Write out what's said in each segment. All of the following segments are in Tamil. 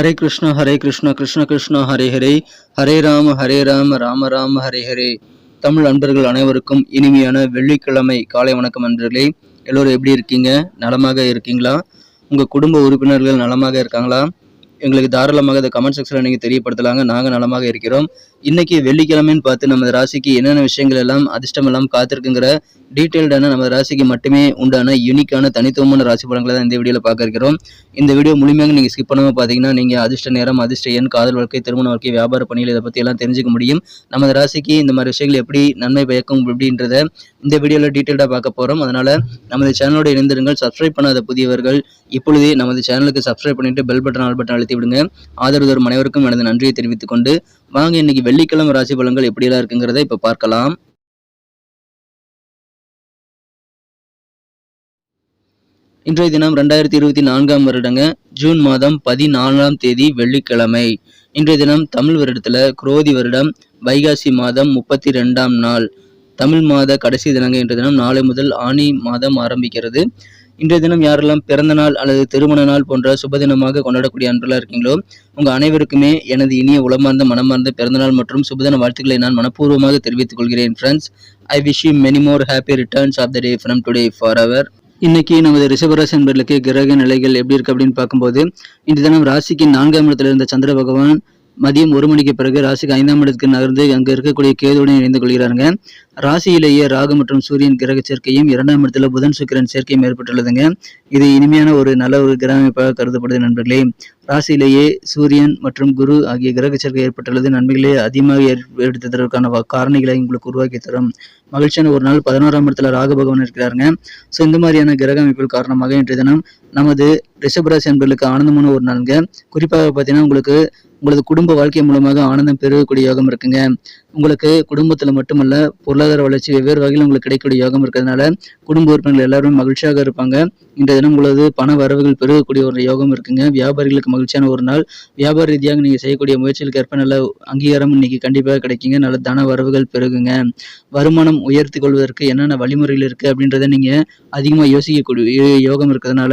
ஹரே கிருஷ்ண ஹரே கிருஷ்ண கிருஷ்ண கிருஷ்ண ஹரே ஹரே. ஹரே ராம ஹரே ராம ராம ராம ஹரே ஹரே. தமிழ் அன்பர்கள் அனைவருக்கும் இனிமையான வெள்ளிக்கிழமை காலை வணக்கம் நண்பர்களே. எல்லோரும் எப்படி இருக்கீங்க? நலமாக இருக்கீங்களா? உங்கள் குடும்ப உறுப்பினர்கள் நலமாக இருக்காங்களா? எங்களுக்கு தாராளமாக இந்த கமெண்ட் செக்ஷனில் நீங்கள் தெரியப்படுத்தலாங்க. நாங்கள் நலமாக இருக்கிறோம். இன்னைக்கு வெள்ளிக்கிழமைன்னு பார்த்து நமது ராசிக்கு என்னென்ன விஷயங்கள் எல்லாம் அதிர்ஷ்டம் எல்லாம் காத்திருக்குங்கிற டீட்டெயில்டான நமது ராசிக்கு மட்டுமே உண்டான யூனிக்கான தனித்துவமான ராசி படங்களை தான் இந்த வீடியோவில் பார்க்க இருக்கிறோம். இந்த வீடியோ முழுமையாக நீங்கள் ஸ்கிப் பண்ணாமல் பார்த்தீங்கன்னா நீங்கள் அதிர்ஷ்ட நேரம் அதிர்ஷ்ட எண் காதல் வாழ்க்கை திருமண வாழ்க்கை வியாபார பணிகள் இதை பற்றி எல்லாம் தெரிஞ்சுக்க முடியும். நமது ராசிக்கு இந்த மாதிரி விஷயங்கள் எப்படி நன்மை பயக்கும் அப்படின்றத இந்த வீடியோவில் டீட்டெயில்டாக பார்க்க போகிறோம் அதனால் நமது சேனலோட இணைந்திருங்கள். சப்ஸ்கிரைப் பண்ணாத புதியவர்கள் இப்பொழுதே நமது சேனலுக்கு சப்ஸ்கிரைப் பண்ணிட்டு பெல் பட்டன் ஆல் பட்டன் அழுத்தி விடுங்க. ஆதரவு தரும் அனைவருக்கும் எனது நன்றியை தெரிவித்துக் கொண்டு வாங்க இன்னைக்கு வெள்ளிக்கிழமை ராசி பலன்கள் எப்படியெல்லாம் இருக்குங்கிறத இப்போ பார்க்கலாம். இன்றைய தினம் ரெண்டாயிரத்தி இருபத்தி நான்காம் வருடங்க ஜூன் மாதம் பதினாலாம் தேதி வெள்ளிக்கிழமை. இன்றைய தினம் தமிழ் வருடத்துல குரோதி வருடம் வைகாசி மாதம் முப்பத்தி ரெண்டாம் நாள். தமிழ் மாத கடைசி தினங்க இன்றைய தினம் நாளை முதல் ஆணி மாதம் ஆரம்பிக்கிறது. இன்றைய தினம் யாரெல்லாம் பிறந்த நாள் அல்லது திருமண நாள் போன்ற சுபதினமாக கொண்டாடக்கூடிய அன்பர்களாக இருக்கீங்களோ உங்கள் அனைவருக்குமே எனது இனிய உளமார்ந்த மனமார்ந்த பிறந்தநாள் மற்றும் சுபதின வாழ்த்துக்களை நான் மனப்பூர்வமாக தெரிவித்துக் கொள்கிறேன் friends I wish you many more happy returns of the day from today for our இன்னைக்கு நமது ரிஷபராசி என்பர்களுக்கு கிரக நிலைகள் எப்படி இருக்கு அப்படின்னு பார்க்கும்போது இன்று தினம் ராசிக்கு நான்காம் இடத்துல இருந்த சந்திர பகவான் மதியம் ஒரு மணிக்கு பிறகு ராசிக்கு ஐந்தாம் இடத்துக்கு நகர்ந்து அங்க இருக்கக்கூடிய கேதுடன் இணைந்து கொள்கிறாருங்க. ராசியிலேயே ராகு மற்றும் சூரியன் கிரக சேர்க்கையும் இரண்டாம் இடத்துல புதன் சுக்கிரன் சேர்க்கையும் ஏற்பட்டுள்ளதுங்க. இது இனிமையான ஒரு நல்ல ஒரு கிரக அமைப்பாக கருதப்படுது நண்பர்களே. ராசியிலேயே சூரியன் மற்றும் குரு ஆகிய கிரக சேர்க்கை ஏற்பட்டுள்ளது. நன்மைகளே அதிகமாக ஏற்படுத்துவதற்கான காரணிகளை உங்களுக்கு உருவாக்கி தரும். மகிழ்ச்சியான ஒரு நாள். பதினோராம் இடத்துல ராகு பகவான் இருக்கிறாருங்க. ஸோ இந்த மாதிரியான கிரக அமைப்புகள் காரணமாக இன்றைய தினம் நமது ரிஷபராசி என்பர்களுக்கு ஆனந்தமான ஒரு நாளுங்க. குறிப்பாக பார்த்தீங்கன்னா உங்களுக்கு உங்களது குடும்ப வாழ்க்கை மூலமாக ஆனந்தம் பெறக்கூடிய யோகம் இருக்குங்க. உங்களுக்கு குடும்பத்தில் மட்டுமல்ல பொருளாதார வளர்ச்சி வெவ்வேறு வகையில் உங்களுக்கு கிடைக்கக்கூடிய யோகம் இருக்கிறதுனால குடும்ப உறுப்பினர்கள் எல்லாரும் மகிழ்ச்சியாக இருப்பாங்க. இன்றைய தினம் உங்களது பண வரவுகள் பெருகக்கூடிய ஒரு யோகம் இருக்குங்க. வியாபாரிகளுக்கு மகிழ்ச்சியான ஒரு நாள். வியாபார ரீதியாக நீங்கள் செய்யக்கூடிய முயற்சிகளுக்கு ஏற்ப நல்ல அங்கீகாரம் இன்னைக்கு கண்டிப்பாக கிடைக்குங்க. நல்ல தன வரவுகள் பெருகுங்க. வருமானம் உயர்த்தி கொள்வதற்கு என்னென்ன வழிமுறைகள் இருக்குது அப்படின்றத நீங்கள் அதிகமாக யோசிக்கக்கூடிய யோகம் இருக்கிறதுனால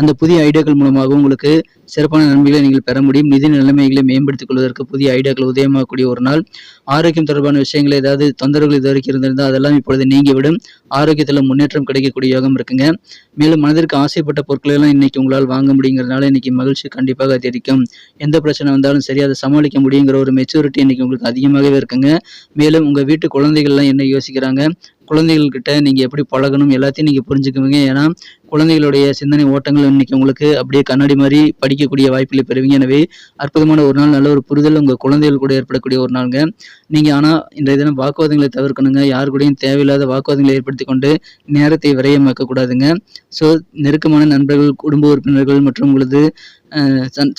அந்த புதிய ஐடியாக்கள் மூலமாக உங்களுக்கு சிறப்பான நன்மைகளை நீங்கள் பெற முடியும். நிதி நிலைமைகளை மேம்படுத்திக் கொள்வதற்கு புதிய ஐடியாக்கள் உதயமாகக்கூடிய ஒரு நாள். ஆரோக்கியம் தொடர்பான விஷயங்கள் ஏதாவது தொந்தரவுகள் இது வரைக்கும் இருந்திருந்தால் அதெல்லாம் இப்பொழுது நீங்கிவிடும். ஆரோக்கியத்தில் முன்னேற்றம் கிடைக்கக்கூடிய யோகம் இருக்குங்க. மேலும் மனதிற்கு ஆசைப்பட்ட பொருட்களை எல்லாம் இன்னைக்கு உங்களால் வாங்க முடியுங்கிறதுனால இன்னைக்கு மகிழ்ச்சி கண்டிப்பாக அதிகரிக்கும். எந்த பிரச்சனை வந்தாலும் சரி அதை சமாளிக்க முடியுங்கிற ஒரு மெச்சூரிட்டி இன்னைக்கு உங்களுக்கு அதிகமாகவே இருக்குங்க. மேலும் உங்கள் வீட்டு குழந்தைகள்லாம் என்ன யோசிக்கிறாங்க? குழந்தைகள்கிட்ட நீங்கள் எப்படி பழகணும் எல்லாத்தையும் நீங்கள் புரிஞ்சுக்குவீங்க. ஏன்னா குழந்தைகளுடைய சிந்தனை ஓட்டங்கள் இன்னைக்கு உங்களுக்கு அப்படியே கண்ணாடி மாதிரி படிக்கக்கூடிய வாய்ப்புகளை பெறுவீங்க. எனவே அற்புதமான ஒரு நாள் நல்ல ஒரு புரிதல் உங்கள் குழந்தைகள் கூட ஏற்படக்கூடிய ஒரு நாளுங்க. நீங்கள் ஆனால் இன்றைய தினம் வாக்குவாதங்களை தவிர்க்கணுங்க. யாருக்கூடையும் கூடயும் தேவையில்லாத வாக்குவாதங்களை ஏற்படுத்தி கொண்டு நேரத்தை விரயமாக்கக்கூடாதுங்க. ஸோ நெருக்கமான நண்பர்கள் குடும்ப உறுப்பினர்கள் மற்றும் உங்களது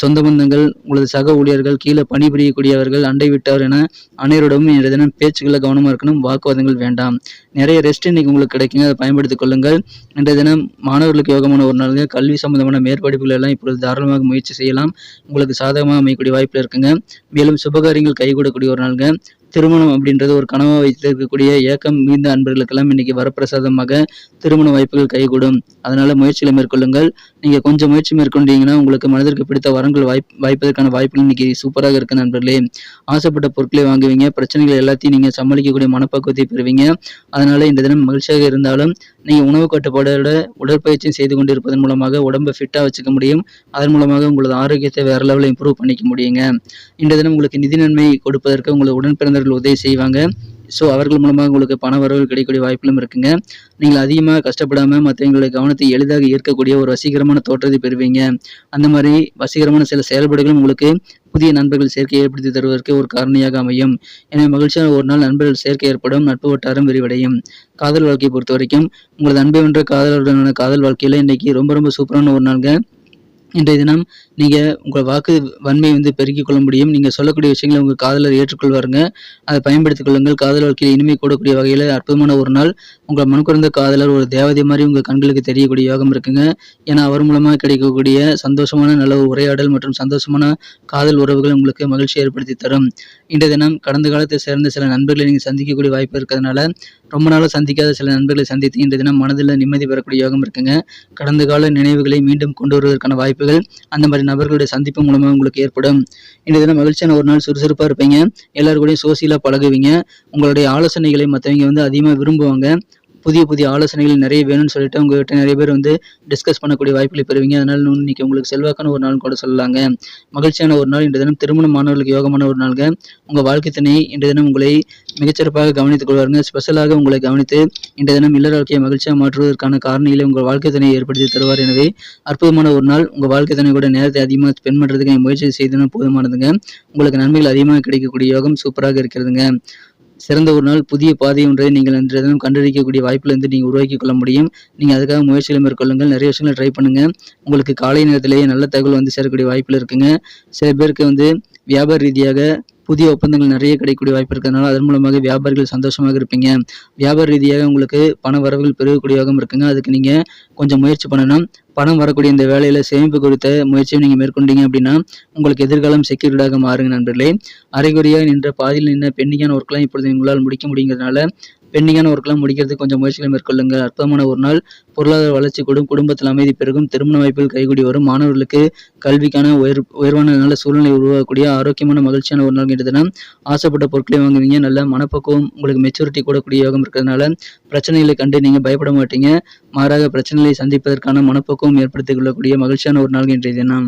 சொந்த பந்தங்கள் உங்களது சக ஊழியர்கள் கீழே பணிபுரியக்கூடியவர்கள் அண்டை விட்டவர் என அனைவரிடமும் இன்றைய தினம் பேச்சுக்களை கவனமாக இருக்கணும். வாக்குவாதங்கள் வேண்டாம். நிறைய ரெஸ்ட் இன்னைக்கு உங்களுக்கு கிடைக்குங்க. அதை பயன்படுத்திக் கொள்ளுங்கள். இன்றைய தினம் மாணவர்களுக்கு யோகமான ஒரு நாளுங்க. கல்வி சம்பந்தமான மேற்படிப்புகள் எல்லாம் இப்பொழுது தாராளமாக முயற்சி செய்யலாம். உங்களுக்கு சாதகமாக அமையக்கூடிய வாய்ப்பில் இருக்குங்க. மேலும் சுபகாரியங்கள் கைகூடக்கூடிய ஒரு நாளுங்க. திருமணம் அப்படின்றது ஒரு கனவாக வைத்திருக்கக்கூடிய ஏக்கம் மீந்த அன்பர்களுக்கெல்லாம் இன்னைக்கு வரப்பிரசாதமாக திருமண வாய்ப்புகள் கைகூடும். அதனால முயற்சிகளை மேற்கொள்ளுங்கள். நீங்க கொஞ்சம் முயற்சி மேற்கொண்டீங்கன்னா உங்களுக்கு மனதிற்கு பிடித்த வரங்கள் வாய்ப் வாய்ப்பதற்கான வாய்ப்புகள் இன்னைக்கு சூப்பராக இருக்கு நண்பர்களே. ஆசைப்பட்ட பொருட்களை வாங்குவீங்க. பிரச்சனைகள் எல்லாத்தையும் நீங்க சமாளிக்கக்கூடிய மனப்பக்குவத்தை பெறுவீங்க. அதனால இந்த தினம் மகிழ்ச்சியாக இருந்தாலும் நீங்க உணவு கட்டுப்பாடோட உடற்பயிற்சியும் செய்து கொண்டு இருப்பதன் மூலமாக உடம்பை ஃபிட்டா வச்சுக்க முடியும். அதன் மூலமாக உங்களது ஆரோக்கியத்தை வேற லெவலில் இம்ப்ரூவ் பண்ணிக்க முடியுங்க. இந்த தினம் உங்களுக்கு நிதி நன்மை கொடுப்பதற்கு உங்களது உடன் பிறந்த நண்பர்கள் உதவி செய்வாங்க. ஸோ அவர்கள் மூலமாக உங்களுக்கு பண வரவு கிடைக்கக்கூடிய வாய்ப்பிலும் இருக்குங்க. நீங்கள் அதிகமாக கஷ்டப்படாமல் மற்றவங்களுடைய கவனத்தை எளிதாக ஈர்க்கக்கூடிய ஒரு வசீகரமான தோற்றத்தை பெறுவீங்க. அந்த மாதிரி வசீகரமான சில செயல்பாடுகளும் உங்களுக்கு புதிய நண்பர்கள் சேர்க்கை ஏற்படுத்தி தருவதற்கு ஒரு காரணியாக அமையும். எனவே மகிழ்ச்சியான ஒரு நாள் நண்பர்கள் சேர்க்கை ஏற்படும். நட்பு வட்டாரம் விரிவடையும். காதல் வாழ்க்கையை பொறுத்த வரைக்கும் உங்களது அன்பை வென்ற காதலருடனான காதல் வாழ்க்கையில இன்னைக்கு ரொம்ப ரொம்ப சூப்பரான ஒரு நாள்ங்க. இன்றைய தினம் நீங்கள் உங்கள் வாக்கு வன்மை வந்து பெருக்கிக் கொள்ள முடியும். நீங்கள் சொல்லக்கூடிய விஷயங்களை உங்கள் காதலர் ஏற்றுக்கொள்வாருங்க. அதை பயன்படுத்திக் கொள்ளுங்கள். காதல் வாழ்க்கையில் இனிமை கூடக்கூடிய வகையில் அற்புதமான ஒரு நாள். உங்கள் மனுக்குறந்த காதலர் ஒரு தேவதை மாதிரி உங்கள் கண்களுக்கு தெரியக்கூடிய யோகம் இருக்குங்க. ஏன்னா அவர் மூலமாக கிடைக்கக்கூடிய சந்தோஷமான நல்ல உரையாடல் மற்றும் சந்தோஷமான காதல் உறவுகள் உங்களுக்கு மகிழ்ச்சி ஏற்படுத்தி தரும். இன்றைய தினம் கடந்த காலத்தை சேர்ந்த சில நண்பர்களை நீங்கள் சந்திக்கக்கூடிய வாய்ப்பு இருக்கிறதுனால ரொம்ப நாளாக சந்திக்காத சில நண்பர்களை சந்தித்து இன்றைய தினம் மனதில் நிம்மதி பெறக்கூடிய யோகம் இருக்குங்க. கடந்த கால நினைவுகளை மீண்டும் கொண்டு வருவதற்கான வாய்ப்பு வாய்ப்புகள் அந்த மாதிரி நபர்களுடைய சந்திப்பு மூலமாக உங்களுக்கு ஏற்படும். இன்றைய தினம் மகிழ்ச்சியான ஒரு நாள் சுறுசுறுப்பாக இருப்பீங்க. எல்லாருக்கூடையும் சோசியலாக பழகுவீங்க. உங்களுடைய ஆலோசனைகளை மற்றவங்க வந்து அதிகமாக விரும்புவாங்க. புதிய புதிய ஆலோசனைகள் நிறைய வேணும்னு சொல்லிட்டு உங்ககிட்ட நிறைய பேர் வந்து டிஸ்கஸ் பண்ணக்கூடிய வாய்ப்புகளை பெறுவீங்க. அதனால இன்னைக்கு உங்களுக்கு செல்வாக்கான ஒரு நாள் கூட சொல்லலாங்க. மகிழ்ச்சியான ஒரு நாள். இன்று தினம் திருமணமானவர்களுக்கு யோகமான ஒரு நாள்ங்க. உங்கள் வாழ்க்கை துணை இன்று தினம் உங்களை மிகச்சிறப்பாக கவனித்துக் கொள்வாருங்க. ஸ்பெஷலாக உங்களை கவனித்து இன்றைய தினம் இல்லற வாழ்க்கையை மகிழ்ச்சியாக மாற்றுவதற்கான காரணிகளை உங்கள் வாழ்க்கை துணையை ஏற்படுத்தி தருவார். எனவே அற்புதமான ஒரு நாள். உங்கள் வாழ்க்கை துணை கூட நேரத்தை அதிகமாக ஸ்பெண்ட் பண்ணுறதுக்கு முயற்சி செய்தனா போதுமானதுங்க. உங்களுக்கு நன்மைகள் அதிகமாக கிடைக்கக்கூடிய யோகம் சூப்பராக இருக்கிறதுங்க. சிறந்த ஒரு நாள் புதிய பாதை ஒன்றை நீங்கள் இன்றைய தினம் வாய்ப்பில் வாய்ப்பிலிருந்து நீங்கள் உருவாக்கி கொள்ள முடியும். நீங்கள் அதுக்காக முயற்சிகளை மேற்கொள்ளுங்கள். நிறைய விஷயங்களை ட்ரை பண்ணுங்கள் உங்களுக்கு காலை நேரத்திலேயே நல்ல தகவல் வந்து சேரக்கூடிய வாய்ப்பில் இருக்குங்க. சில பேருக்கு வந்து வியாபார ரீதியாக புதிய ஒப்பந்தங்கள் நிறைய கிடைக்கக்கூடிய வாய்ப்பு இருக்கிறதுனால அதன் மூலமாக வியாபாரிகள் சந்தோஷமாக இருப்பீங்க. வியாபார ரீதியாக உங்களுக்கு பண வரவுகள் பெருகக்கூடியவாகவும் இருக்குங்க. அதுக்கு நீங்கள் கொஞ்சம் முயற்சி பண்ணணும். பணம் வரக்கூடிய இந்த வேலையில் சேமிப்பு குறித்த முயற்சியை நீங்கள் மேற்கொண்டீங்க அப்படின்னா உங்களுக்கு எதிர்காலம் செக்யூர்டாக மாறுங்க நண்பர்களே. அரைகுறையாக நின்ற பாதியில் நின்ற பெண்ணிக்கான ஒர்க்லாம் இப்பொழுது உங்களால் முடிக்க முடியுங்கிறதுனால பெண்டிங்கான ஒர்க்கெல்லாம் முடிக்கிறதுக்கு கொஞ்சம் முயற்சிகளை மேற்கொள்ளுங்கள். அற்புதமான ஒரு நாள். பொருளாதார வளர்ச்சி கூடும் குடும்பத்தில் அமைதி பெருகும் திருமண வாய்ப்புகள் கைகூடி வரும் மாணவர்களுக்கு கல்விக்கான உயர் உயர்வான நல்ல சூழ்நிலை உருவாக்கக்கூடிய ஆரோக்கியமான மகிழ்ச்சியான ஒரு நாள் கேட்டதுன்னா ஆசைப்பட்ட பொருட்களை வாங்குவீங்க. நல்ல மனப்பக்குவம் உங்களுக்கு மெச்சூரிட்டி கூடக்கூடிய யோகம் இருக்கிறதுனால பிரச்சனைகளை கண்டு நீங்கள் பயப்பட மாட்டீங்க. மாறாக பிரச்சனைகளை சந்திப்பதற்கான மனப்பக்குவம் ஏற்படுத்திக் கொள்ளக்கூடிய மகிழ்ச்சியான ஒரு நாள் இன்றைய தினம்.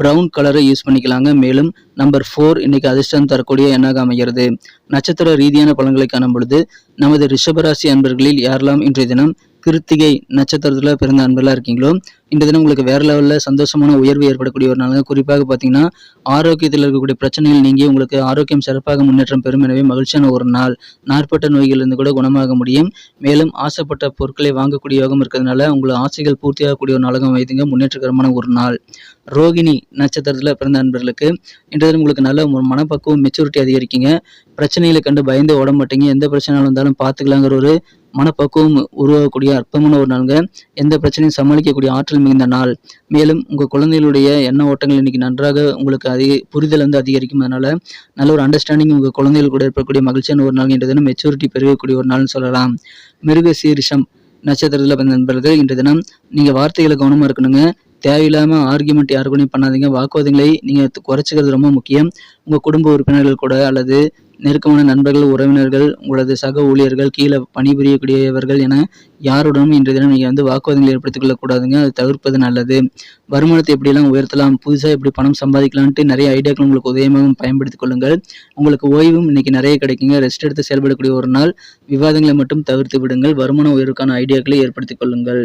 ப்ரௌன் கலரை யூஸ் பண்ணிக்கலாங்க. மேலும் நம்பர் ஃபோர் இன்னைக்கு அதிர்ஷ்டம் தரக்கூடிய எண்ணாக அமைகிறது. நட்சத்திர ரீதியான பலன்களை காணும் பொழுது நமது ரிஷபராசி அன்பர்களில் யாரெல்லாம் இன்றைய தினம் கிருத்திகை நட்சத்திரத்தில் பிறந்த அன்பர்களாக இருக்கீங்களோ இந்த தினம் உங்களுக்கு வேற லெவலில் சந்தோஷமான உயர்வு ஏற்படக்கூடிய ஒரு நாள் குறிப்பாக பார்த்தீங்கன்னா ஆரோக்கியத்தில் இருக்கக்கூடிய பிரச்சனைகள் நீங்கி உங்களுக்கு ஆரோக்கியம் சிறப்பாக முன்னேற்றம் பெறும். எனவே மகிழ்ச்சியான ஒரு நாள். நாற்பட்ட நோய்களிலிருந்து கூட குணமாக முடியும். மேலும் ஆசைப்பட்ட பொருட்களை வாங்கக்கூடிய யோகம் இருக்கிறதுனால உங்களை ஆசைகள் பூர்த்தியாகக்கூடிய ஒரு நாளாக வைத்துங்க முன்னேற்றகரமான ஒரு நாள். ரோகிணி நட்சத்திரத்தில் பிறந்த நண்பர்களுக்கு இன்றைய தினம் உங்களுக்கு நல்ல ஒரு மனப்பக்குவம் மெச்சூரிட்டி அதிகரிக்கீங்க. பிரச்சனைகளை கண்டு பயந்து ஓட மாட்டீங்க. எந்த பிரச்சனை இருந்தாலும் பார்த்துக்கலாங்கிற ஒரு மனப்பக்குவம் உருவாகக்கூடிய அற்பமான ஒரு நாளுங்க. எந்த பிரச்சனையும் சமாளிக்கக்கூடிய ஆற்றல் மிகுந்த நாள். மேலும் உங்கள் குழந்தைகளுடைய எண்ண ஓட்டங்கள் இன்னைக்கு நன்றாக உங்களுக்கு அதிக புரிதல் வந்து அதிகரிக்கும் அதனால நல்ல ஒரு அண்டர்ஸ்டாண்டிங் உங்கள் குழந்தைகள் கூட இருக்கக்கூடிய மகிழ்ச்சியான ஒரு நாள் இன்றைய தினம் மெச்சூரிட்டி பெருகக்கூடிய ஒரு நாள்னு சொல்லலாம். மிருக சீரிஷம் நட்சத்திரத்தில் பிறந்த நண்பர்கள் இன்றைய தினம் நீங்கள் வார்த்தைகளை கவனமாக இருக்கணுங்க. தேவையில்லாமல் ஆர்கியூமெண்ட் யாருக்கும் பண்ணாதீங்க. வாக்குவாதங்களை நீங்கள் குறைச்சிக்கிறது ரொம்ப முக்கியம். உங்கள் குடும்ப உறுப்பினர்கள் கூட அல்லது நெருக்கமான நண்பர்கள் உறவினர்கள் உங்களது சக ஊழியர்கள் கீழே பணிபுரியக்கூடியவர்கள் என யாருடனும் இன்றைய தினம் நீங்கள் வந்து வாக்குவாதங்களை ஏற்படுத்திக் கொள்ளக்கூடாதுங்க அதை தவிர்ப்பது நல்லது. வருமானத்தை எப்படியெல்லாம் உயர்த்தலாம் புதுசாக எப்படி பணம் சம்பாதிக்கலான்ட்டு நிறைய ஐடியாக்கள் உங்களுக்கு உதயமாகவும் பயன்படுத்திக் கொள்ளுங்கள். உங்களுக்கு ஓய்வும் இன்னைக்கு நிறைய கிடைக்குங்க. ரெஸ்ட் எடுத்து செயல்படக்கூடிய ஒரு நாள். விவாதங்களை மட்டும் தவிர்த்து விடுங்கள். வருமான உயர்வுக்கான ஐடியாக்களை ஏற்படுத்திக் கொள்ளுங்கள்.